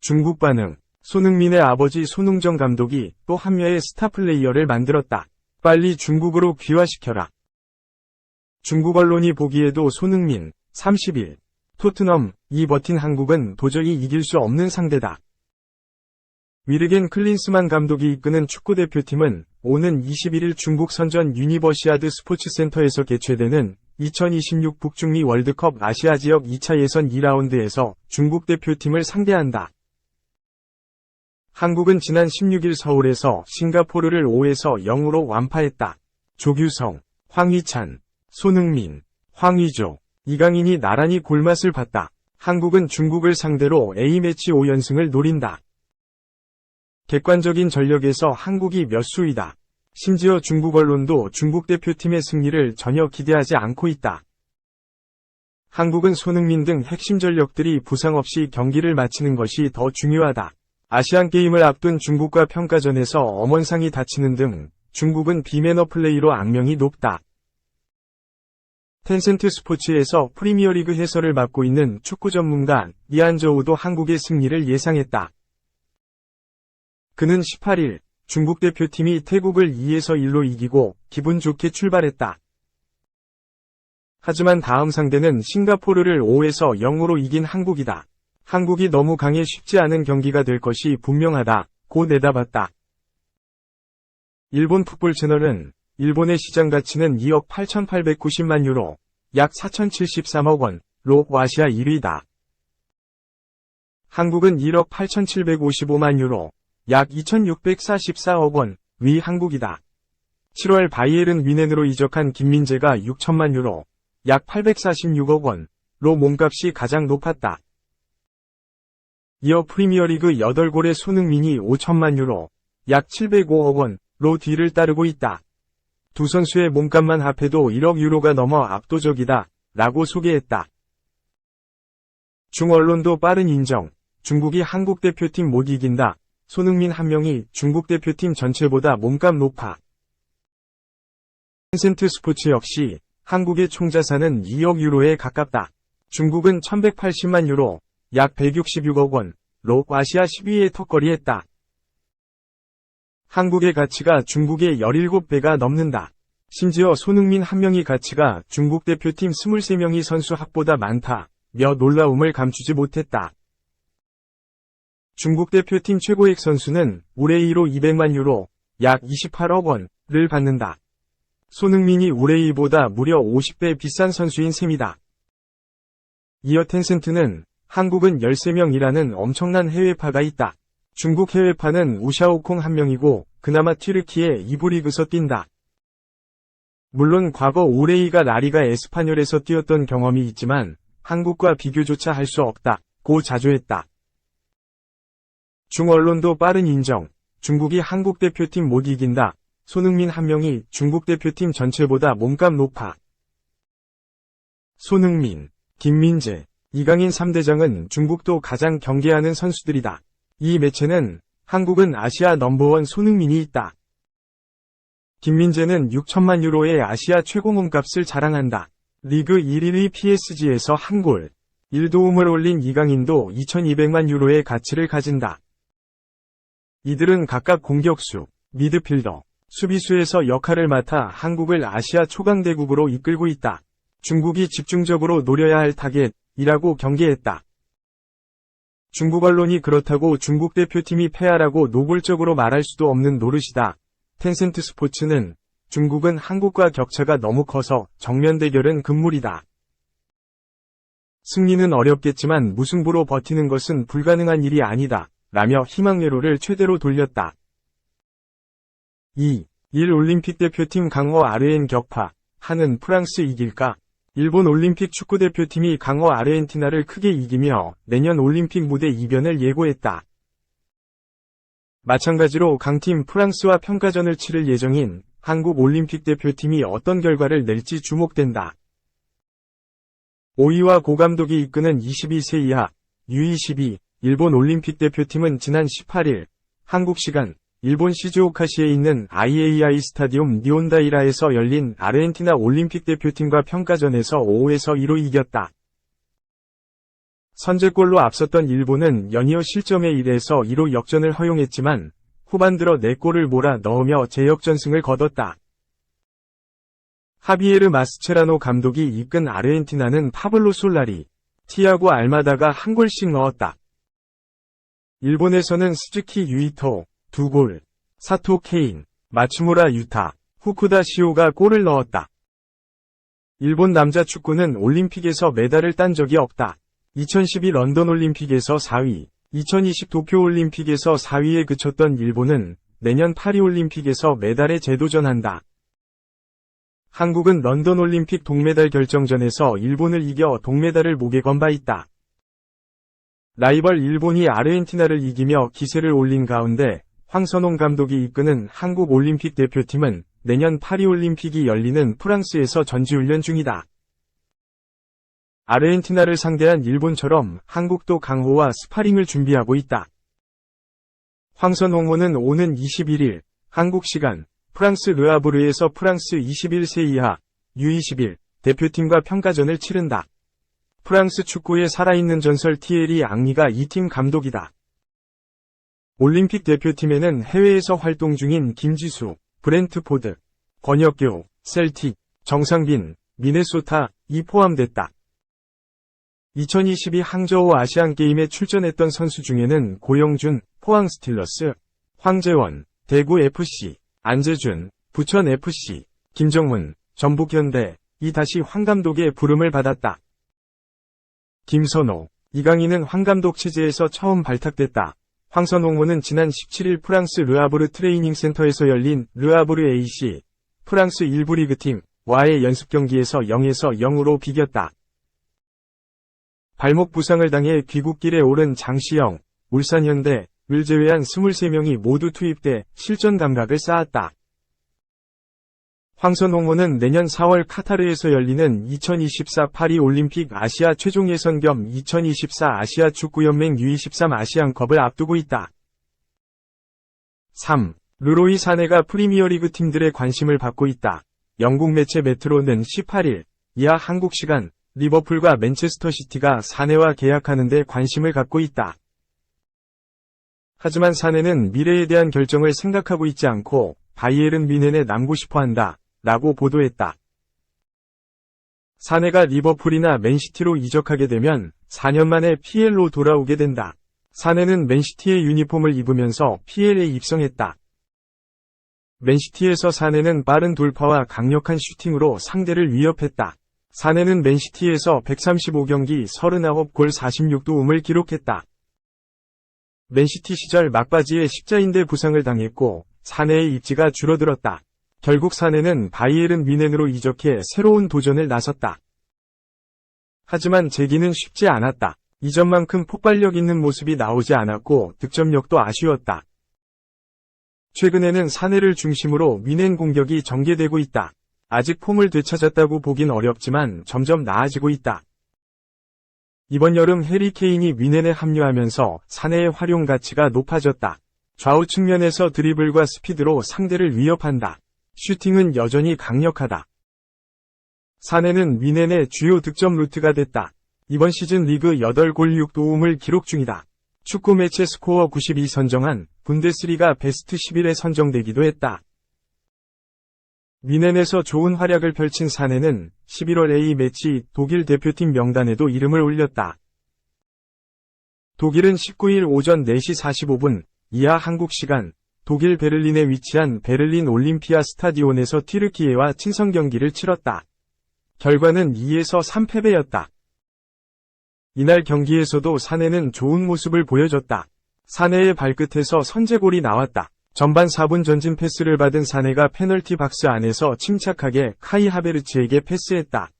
중국 반응. 손흥민의 아버지 손흥정 감독이 또 한 명의 스타 플레이어를 만들었다. 빨리 중국으로 귀화시켜라. 중국 언론이 보기에도 손흥민, 30일, 토트넘, 이 버틴 한국은 도저히 이길 수 없는 상대다. 위르겐 클린스만 감독이 이끄는 축구대표팀은 오는 21일 중국 선전 유니버시아드 스포츠센터에서 개최되는 2026 북중미 월드컵 아시아 지역 2차 예선 2라운드에서 중국 대표팀을 상대한다. 한국은 지난 16일 서울에서 싱가포르를 5에서 0으로 완파했다. 조규성, 황희찬, 손흥민, 황의조, 이강인이 나란히 골맛을 봤다. 한국은 중국을 상대로 A매치 5연승을 노린다. 객관적인 전력에서 한국이 몇 수이다. 심지어 중국 언론도 중국 대표팀의 승리를 전혀 기대하지 않고 있다. 한국은 손흥민 등 핵심 전력들이 부상 없이 경기를 마치는 것이 더 중요하다. 아시안게임을 앞둔 중국과 평가전에서 엄원상이 다치는 등 중국은 비매너 플레이로 악명이 높다. 텐센트 스포츠에서 프리미어리그 해설을 맡고 있는 축구 전문가 이안저우도 한국의 승리를 예상했다. 그는 18일 중국 대표팀이 태국을 2에서 1로 이기고 기분 좋게 출발했다. 하지만 다음 상대는 싱가포르를 5에서 0으로 이긴 한국이다. 한국이 너무 강해 쉽지 않은 경기가 될 것이 분명하다. 고 내다봤다. 일본 풋볼 채널은 일본의 시장 가치는 2억 8,890만 유로, 약 4,073억 원로 아시아 1위다. 한국은 1억 8,755만 유로, 약 2,644억 원, 위 한국이다. 7월 바이에른 위넨으로 이적한 김민재가 6천만 유로, 약 846억 원로 몸값이 가장 높았다. 이어 프리미어리그 8골의 손흥민이 5천만 유로, 약 705억 원로 뒤를 따르고 있다. 두 선수의 몸값만 합해도 1억 유로가 넘어 압도적이다. 라고 소개했다. 중언론도 빠른 인정. 중국이 한국 대표팀 못 이긴다. 손흥민 한 명이 중국 대표팀 전체보다 몸값 높아. 텐센트 스포츠 역시 한국의 총자산은 2억 유로에 가깝다. 중국은 1180만 유로, 약 166억 원로 아시아 10위에 턱걸이했다. 한국의 가치가 중국의 17배가 넘는다. 심지어 손흥민 한 명의 가치가 중국 대표팀 23명의 선수 합보다 많다. 며 놀라움을 감추지 못했다. 중국 대표팀 최고액 선수는 올해 1호 200만 유로, 약 28억 원을 받는다. 손흥민이 올해 2보다 무려 50배 비싼 선수인 셈이다. 이어 텐센트는 한국은 13명이라는 엄청난 해외파가 있다. 중국 해외파는 우샤오콩 한 명이고 그나마 튀르키예 이브리그서 뛴다. 물론 과거 오레이가 라리가 에스파뇰에서 뛰었던 경험이 있지만 한국과 비교조차 할 수 없다. 고 자조했다. 중언론도 빠른 인정. 중국이 한국 대표팀 못 이긴다. 손흥민 한 명이 중국 대표팀 전체보다 몸값 높아. 손흥민, 김민재, 이강인 3대장은 중국도 가장 경계하는 선수들이다. 이 매체는 한국은 아시아 넘버원 손흥민이 있다. 김민재는 6천만 유로의 아시아 최고 몸값을 자랑한다. 리그 1위의 PSG에서 한 골, 1도움을 올린 이강인도 2200만 유로의 가치를 가진다. 이들은 각각 공격수, 미드필더, 수비수에서 역할을 맡아 한국을 아시아 초강대국으로 이끌고 있다. 중국이 집중적으로 노려야 할 타겟이라고 경계했다. 중국 언론이 그렇다고 중국 대표팀이 패하라고 노골적으로 말할 수도 없는 노릇이다. 텐센트 스포츠는 중국은 한국과 격차가 너무 커서 정면 대결은 금물이다. 승리는 어렵겠지만 무승부로 버티는 것은 불가능한 일이 아니다. 라며 희망회로를 최대로 돌렸다. 2. 1 올림픽 대표팀 강호 아르헨 격파. 하는 프랑스 이길까? 일본 올림픽 축구대표팀이 강호 아르헨티나를 크게 이기며 내년 올림픽 무대 이변을 예고했다. 마찬가지로 강팀 프랑스와 평가전을 치를 예정인 한국 올림픽 대표팀이 어떤 결과를 낼지 주목된다. 5위와 고감독이 이끄는 22세 이하 U22 일본 올림픽 대표팀은 지난 18일 한국 시간 일본 시즈오카시에 있는 IAI 스타디움 니온다이라에서 열린 아르헨티나 올림픽 대표팀과 평가전에서 5에서 2로 이겼다. 선제골로 앞섰던 일본은 연이어 실점에 1에서 2로 역전을 허용했지만 후반 들어 4골을 몰아 넣으며 재역전승을 거뒀다. 하비에르 마스체라노 감독이 이끈 아르헨티나는 파블로 솔라리, 티아고 알마다가 한 골씩 넣었다. 일본에서는 스즈키 유이토, 2골, 사토 케인, 마츠무라 유타, 후쿠다 시오가 골을 넣었다. 일본 남자 축구는 올림픽에서 메달을 딴 적이 없다. 2012 런던 올림픽에서 4위, 2020 도쿄 올림픽에서 4위에 그쳤던 일본은 내년 파리 올림픽에서 메달에 재도전한다. 한국은 런던 올림픽 동메달 결정전에서 일본을 이겨 동메달을 목에 건 바 있다. 라이벌 일본이 아르헨티나를 이기며 기세를 올린 가운데 황선홍 감독이 이끄는 한국 올림픽 대표팀은 내년 파리 올림픽이 열리는 프랑스에서 전지훈련 중이다. 아르헨티나를 상대한 일본처럼 한국도 강호와 스파링을 준비하고 있다. 황선홍호는 오는 21일 한국 시간 프랑스 르아브르에서 프랑스 21세 이하 U21 대표팀과 평가전을 치른다. 프랑스 축구의 살아있는 전설 티에리 앙리가 이 팀 감독이다. 올림픽 대표팀에는 해외에서 활동 중인 김지수, 브렌트포드, 권혁교, 셀틱, 정상빈, 미네소타, 이 포함됐다. 2022 항저우 아시안게임에 출전했던 선수 중에는 고영준, 포항 스틸러스, 황재원, 대구 FC, 안재준, 부천 FC, 김정훈, 전북현대, 이 다시 황 감독의 부름을 받았다. 김선호, 이강인은 황 감독 체제에서 처음 발탁됐다. 황선홍호는 지난 17일 프랑스 르아브르 트레이닝 센터에서 열린 르아브르 AC, 프랑스 1부 리그팀, 와의 연습 경기에서 0에서 0으로 비겼다. 발목 부상을 당해 귀국길에 오른 장시영, 울산현대, 을 제외한 23명이 모두 투입돼 실전 감각을 쌓았다. 황선홍호는 내년 4월 카타르에서 열리는 2024 파리 올림픽 아시아 최종 예선 겸 2024 아시아 축구연맹 U23 아시안컵을 앞두고 있다. 3. 르로이 사내가 프리미어리그 팀들의 관심을 받고 있다. 영국 매체 메트로는 18일 이하 한국 시간 리버풀과 맨체스터 시티가 사내와 계약하는 데 관심을 갖고 있다. 하지만 사내는 미래에 대한 결정을 생각하고 있지 않고 바이에른 미넨에 남고 싶어 한다. 라고 보도했다. 사내가 리버풀이나 맨시티로 이적하게 되면 4년 만에 PL로 돌아오게 된다. 사내는 맨시티의 유니폼을 입으면서 PL에 입성했다. 맨시티에서 사내는 빠른 돌파와 강력한 슈팅으로 상대를 위협했다. 사내는 맨시티에서 135경기 39골 46도움을 기록했다. 맨시티 시절 막바지에 십자인대 부상을 당했고 사내의 입지가 줄어들었다. 결국 사내는 바이에른 미넨으로 이적해 새로운 도전을 나섰다. 하지만 재기는 쉽지 않았다. 이전만큼 폭발력 있는 모습이 나오지 않았고 득점력도 아쉬웠다. 최근에는 사내를 중심으로 미넨 공격이 전개되고 있다. 아직 폼을 되찾았다고 보긴 어렵지만 점점 나아지고 있다. 이번 여름 해리 케인이 미넨에 합류하면서 사내의 활용 가치가 높아졌다. 좌우 측면에서 드리블과 스피드로 상대를 위협한다. 슈팅은 여전히 강력하다. 사내는 미넨의 주요 득점 루트가 됐다. 이번 시즌 리그 8골 6도움을 기록 중이다. 축구 매체 스코어 92 선정한 분데스리가 베스트 11에 선정되기도 했다. 미넨에서 좋은 활약을 펼친 사내는 11월 A 매치 독일 대표팀 명단에도 이름을 올렸다. 독일은 19일 오전 4시 45분 이하 한국 시간 독일 베를린에 위치한 베를린 올림피아 스타디온에서 튀르키예와 친선 경기를 치렀다. 결과는 2에서 3패배였다. 이날 경기에서도 사내는 좋은 모습을 보여줬다. 사내의 발끝에서 선제골이 나왔다. 전반 4분 전진 패스를 받은 사내가 페널티 박스 안에서 침착하게 카이 하베르츠에게 패스했다.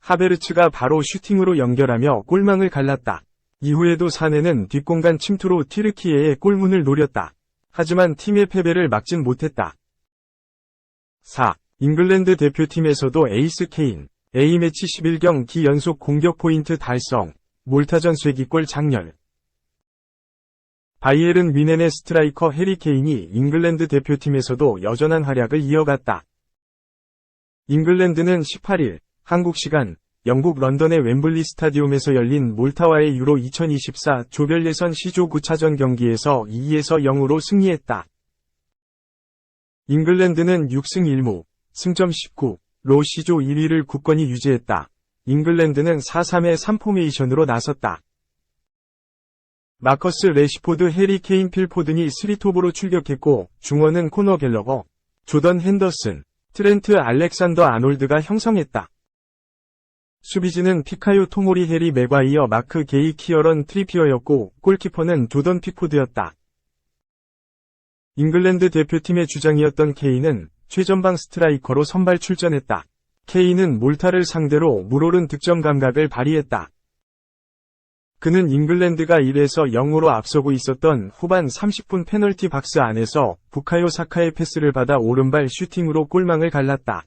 하베르츠가 바로 슈팅으로 연결하며 골망을 갈랐다. 이후에도 사내는 뒷공간 침투로 튀르키예의 골문을 노렸다. 하지만 팀의 패배를 막진 못했다. 4. 잉글랜드 대표팀에서도 에이스 케인, A매치 11경 기 연속 공격 포인트 달성, 몰타전 쇠기골 장렬. 바이에른 뮌헨의 스트라이커 해리 케인이 잉글랜드 대표팀에서도 여전한 활약을 이어갔다. 잉글랜드는 18일 한국 시간 영국 런던의 웸블리 스타디움에서 열린 몰타와의 유로 2024 조별 예선 시조 9차전 경기에서 2에서 0으로 승리했다. 잉글랜드는 6승 1무, 승점 19로 시조 1위를 굳건히 유지했다. 잉글랜드는 4-3의 3포메이션으로 나섰다. 마커스 레시포드 해리 케인 필포든이 3톱으로 출격했고 중원은 코너 갤러거, 조던 핸더슨, 트렌트 알렉산더 아놀드가 형성했다. 수비진은 피카요 토모리 해리 맥과이어 마크 게이 키어런 트리피어였고 골키퍼는 조던 픽포드였다. 잉글랜드 대표팀의 주장이었던 케인은 최전방 스트라이커로 선발 출전했다. 케인은 몰타를 상대로 물오른 득점 감각을 발휘했다. 그는 잉글랜드가 1에서 0으로 앞서고 있었던 후반 30분 페널티 박스 안에서 부카요 사카의 패스를 받아 오른발 슈팅으로 골망을 갈랐다.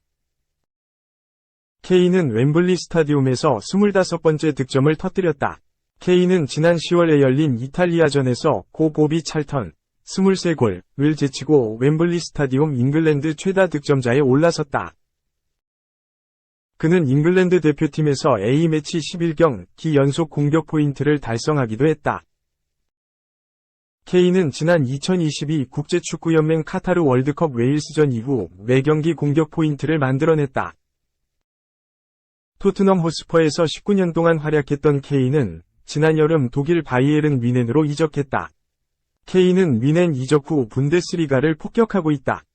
케인은 웸블리 스타디움에서 25번째 득점을 터뜨렸다. 케인은 지난 10월에 열린 이탈리아전에서 고 보비 찰턴 23골을 제치고 웸블리 스타디움 잉글랜드 최다 득점자에 올라섰다. 그는 잉글랜드 대표팀에서 A매치 11경 기 연속 공격 포인트를 달성하기도 했다. 케인은 지난 2022 국제축구연맹 카타르 월드컵 웨일스전 이후 매경기 공격 포인트를 만들어냈다. 토트넘 호스퍼에서 19년 동안 활약했던 케인은 지난 여름 독일 바이에른 뮌헨으로 이적했다. 케인은 뮌헨 이적 후 분데스리가를 폭격하고 있다.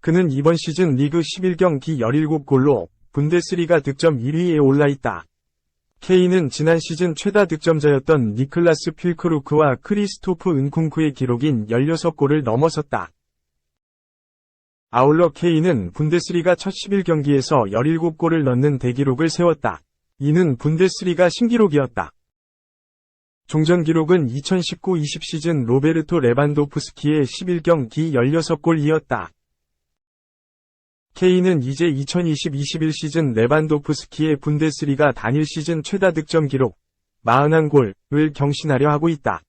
그는 이번 시즌 리그 11경기 17골로 분데스리가 득점 1위에 올라 있다. 케인은 지난 시즌 최다 득점자였던 니클라스 필크루크와 크리스토프 은쿵쿠의 기록인 16골을 넘어섰다. 아울러 케인은 분데스리가 첫 11경기에서 17골을 넣는 대기록을 세웠다. 이는 분데스리가 신기록이었다. 종전 기록은 2019-20 시즌 로베르토 레반도프스키의 11경기 16골이었다. 케인은 이제 2020-21 시즌 레반도프스키의 분데스리가 단일 시즌 최다 득점 기록 41골을 경신하려 하고 있다.